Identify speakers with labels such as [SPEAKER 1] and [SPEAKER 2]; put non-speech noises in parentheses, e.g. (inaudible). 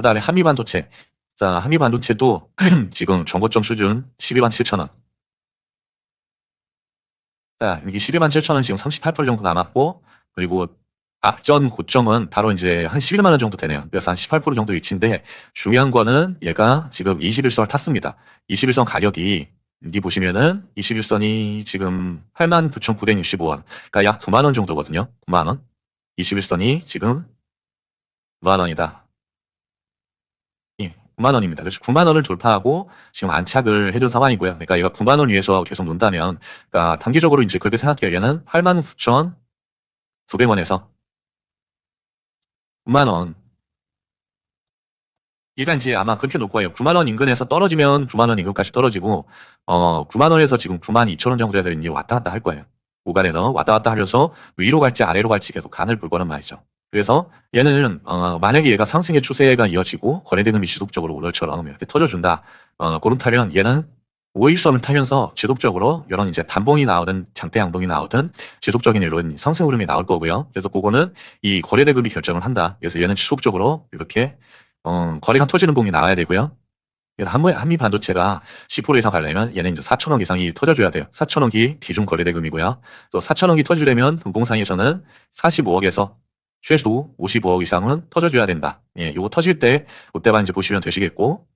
[SPEAKER 1] 그 다음에 한미반도체. 자, 한미반도체도 (clears throat) 지금 정고점 수준 12만 7천 원. 자, 여기 12만 7천 원 지금 38% 정도 남았고, 그리고 앞전 고점은 바로 이제 한 11만 원 정도 되네요. 그래서 한 18% 정도 위치인데, 중요한 거는 얘가 지금 21선을 탔습니다. 21선 가격이 여기 보시면은 21선이 지금 89,965원. 그러니까 약 9만 원 정도거든요. 9만 원. 21선이 지금 9만 원이다. 예, 9만 원입니다. 그래서 9만 원을 돌파하고 지금 안착을 해준 상황이고요. 그러니까 얘가 9만 원 위에서 계속 논다면, 그러니까 단기적으로 이제 그렇게 생각해요. 얘는 89,900원에서 9만 원. 얘가 이제 아마 그렇게 놓을 거예요. 9만 원 인근에서 떨어지면 9만 원 인근까지 떨어지고, 어, 9만 원에서 지금 9만 2천 원 정도에서 이제 왔다 갔다 할 거예요. 구간에서 왔다 갔다 하면서 위로 갈지 아래로 갈지 계속 간을 볼 거란 말이죠. 그래서 얘는 어, 만약에 얘가 상승의 추세가 이어지고 거래대금이 지속적으로 오늘처럼 이렇게 터져준다. 어, 그렇다면 얘는 5일선을 타면서 지속적으로 이런 이제 단봉이 나오든 장대 양봉이 나오든 지속적인 이런 상승 흐름이 나올 거고요. 그래서 그거는 이 거래대금이 결정을 한다. 그래서 얘는 지속적으로 이렇게 어, 거래가 터지는 봉이 나와야 되고요. 한미, 한미 반도체가 10% 이상 가려면 얘는 이제 4천억 이상이 터져줘야 돼요. 4천억이 기준 거래대금이고요. 또 4천억이 터지려면 동공상에서는 45억에서 최소 55억 이상은 터져줘야 된다. 예, 요거 터질 때 이제 보시면 되시겠고